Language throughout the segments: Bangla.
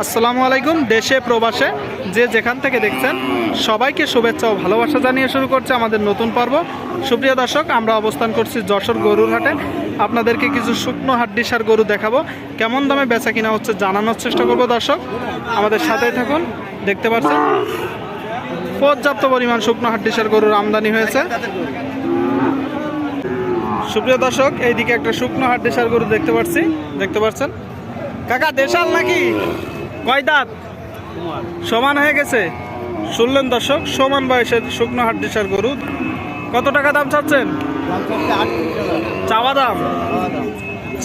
আসসালামু আলাইকুম, দেশে, প্রবাসে, যে যেখান থেকে দেখছেন, সবাইকে শুভেচ্ছা ও ভালোবাসা জানিয়ে শুরু করছে আমাদের নতুন পর্ব। সুপ্রিয় দর্শক, আমরা অবস্থান করছি যশোর গরুর হাটে। আপনাদেরকে কিছু শুকনো হাড্ডিসার গরু দেখাবো। কেমন দামে বেচা কিনা হচ্ছে জানানোর চেষ্টা করব দর্শক। আমাদের সাথেই থাকুন, দেখতে পাচ্ছেন, পর্যাপ্ত পরিমাণ শুকনো হাড্ডিসার গরুর আমদানি হয়েছে। সুপ্রিয় দর্শক, এইদিকে একটা শুকনো হাড্ডিসার গরু দেখতে পাচ্ছি। দেখতে পাচ্ছেন? কাকা, দেশাল নাকি? কয় দাঁত? সমান হয়ে গেছে? শুনলেন দর্শক সমান বয়সের শুকনো হাড্ডিসার গরু। কত টাকা দাম চাচ্ছেন? চাওয়া দাম?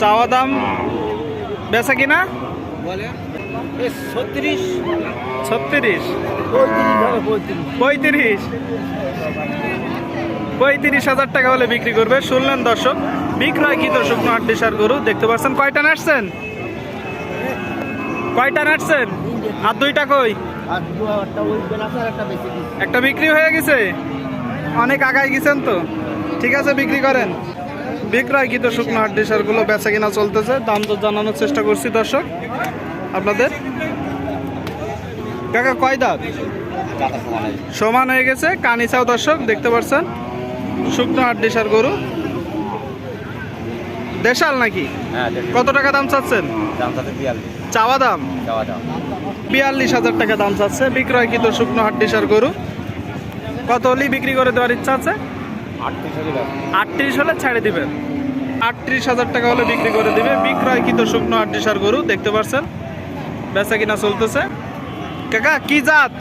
চাওয়া দাম বেচা কিনা? ছত্রিশ। ছত্রিশ। পঁয়ত্রিশ পঁয়ত্রিশ। হাজার টাকা হলে বিক্রি করবে। শুনলেন দর্শক বিক্রয় কি শুকনো হাড্ডিসার গরু। দেখতে পাচ্ছেন কয়টা নাটছেন কয়টা নাটছেন? আর দুইটা কই? একটা বিক্রি হয়ে গেছে? অনেক আগায় গেছেন তো? ঠিক আছে বিক্রি করেন। বিক্রয় কি তো শুকনো হাড্ডি সারগুলো বেচা কিনা চলতেছে। দাম তো জানানোর চেষ্টা করছি দর্শক আপনাদের। কাকা কয় দাঁত? সমান হয়ে গেছে কানিচাও দর্শক দেখতে পাচ্ছেন শুকনো হাড্ডি সার গরু। দেশাল নাকি? হ্যাঁ কত টাকা দাম চাচ্ছেন? দাম তাতে বিয়াল্লিশ। চাওয়া দাম? যাওয়া দাম। বিয়াল্লিশ হাজার টাকা দাম চাচ্ছে। বিক্রয় কি তো শুকনো হাড্ডি সার গরু। কত হলেই বিক্রি করে দেওয়ার ইচ্ছা আছে? আটত্রিশ হলে ছেড়ে দিবেন আটত্রিশ হাজার টাকা হলে বিক্রি করে দিবে। বিক্রয় কিন্তু শুকনো আটত্রিশ আর গরু দেখতে পাচ্ছেন বেচা কিনা চলতেছে। কাকা কি জাত?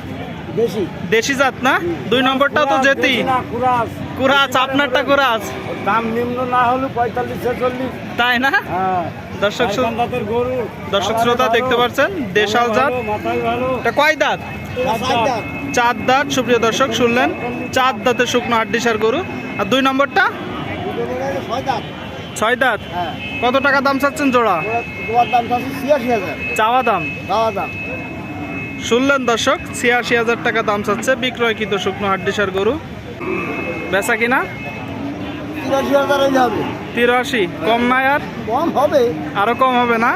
দেশি। জাত না? দুই নম্বরটাও তো জেতি। কুরাস। কুরাজ আপনারটা কুরাজ? দাম নিম্ন না হলে পঁয়তাল্লিশ ছেচল্লিশ। তাই না? হ্যাঁ। দর্শক দর্শক শ্রোতা দেখতে পাচ্ছেন দেশাল জাত। এটা কয় দাঁত? চার দাঁত। সুপ্রিয় দর্শক শুনলেন। চার দাঁতের শুকনো হাড্ডি সার গরু। আর দুই নম্বরটা? ছয় দাঁত। হ্যাঁ। কত টাকা দাম চাচ্ছেন জোড়া? তোমার দাম চাওয়া দাম? দাম। শুনলেন দর্শক ছিয়াশি হাজার টাকা দাম চাচ্ছে বিক্রয়কৃত শুকনো হাড্ডিসার গরু। বেচা কিনা? তিরাশি হাজার তিরাশি কম না আর? কম হবে। আরও কম হবে না?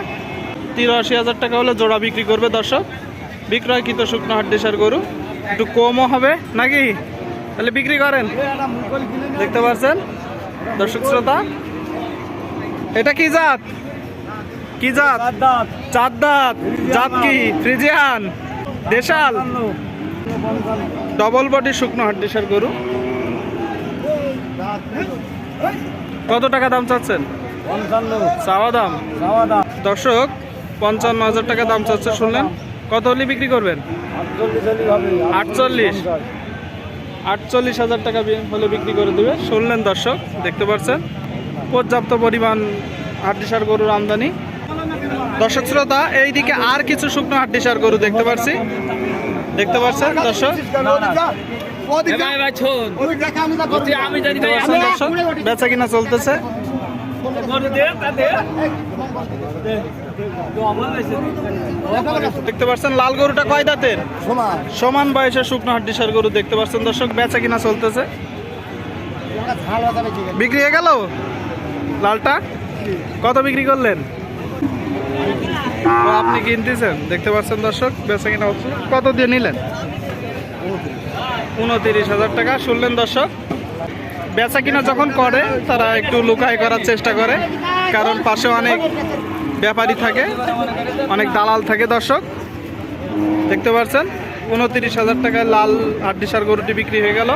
তিরাশি হাজার টাকা হলে জোড়া বিক্রি করবে দর্শক। বিক্রয় বিক্রয়কৃত শুকনো হাড্ডিসার গরু। একটু কমও হবে নাকি? তাহলে বিক্রি করেন। দেখতে পাচ্ছেন দর্শক শ্রোতা এটা কি জাত? কি জাত? চার দাঁত। জাত কি? ফ্রিজিয়ান। দেশাল। ডবল বডি শুকনো হাড্ডিসার গরু। কত টাকা দাম চাচ্ছেন? চাওয়া দাম? দর্শক পঞ্চান্ন হাজার টাকা দাম চাচ্ছে শুনলেন? কত হলে বিক্রি করবেন? আটচল্লিশ আটচল্লিশ। হাজার টাকা হলে বিক্রি করে দেবে। শুনলেন দর্শক দেখতে পাচ্ছেন পর্যাপ্ত পরিমাণ হাড্ডিসার গরুর আমদানি। দর্শক শ্রোতা এইদিকে আর কিছু শুকনো হাড্ডিসার গরু দেখতে পাচ্ছি দেখতে পাচ্ছেন দর্শক? বেচা কিনা চলতেছে। দেখতে পাচ্ছেন লাল গরুটা কয় দাঁতের? সমান। সমান বয়সের শুকনো হাড্ডিসার গরু দেখতে পাচ্ছেন দর্শক বেচা কিনা চলতেছে। বিক্রি হয়ে গেল? লালটা? কত বিক্রি করলেন? আপনি কিনতেছেন দেখতে পাচ্ছেন দর্শক বেচা কিনা হচ্ছে। কত দিয়ে নিলেন? উনতিরিশ হাজার টাকা, শুনলেন দর্শক? বেচা কিনা যখন করে, তারা একটু লুকাই করার চেষ্টা করে, কারণ পাশে অনেক ব্যাপারী থাকে, অনেক দালাল থাকে দর্শক। দেখতে পাচ্ছেন, উনতিরিশ হাজার টাকায় লাল আড্ডিসার গরুটি বিক্রি হয়ে গেল।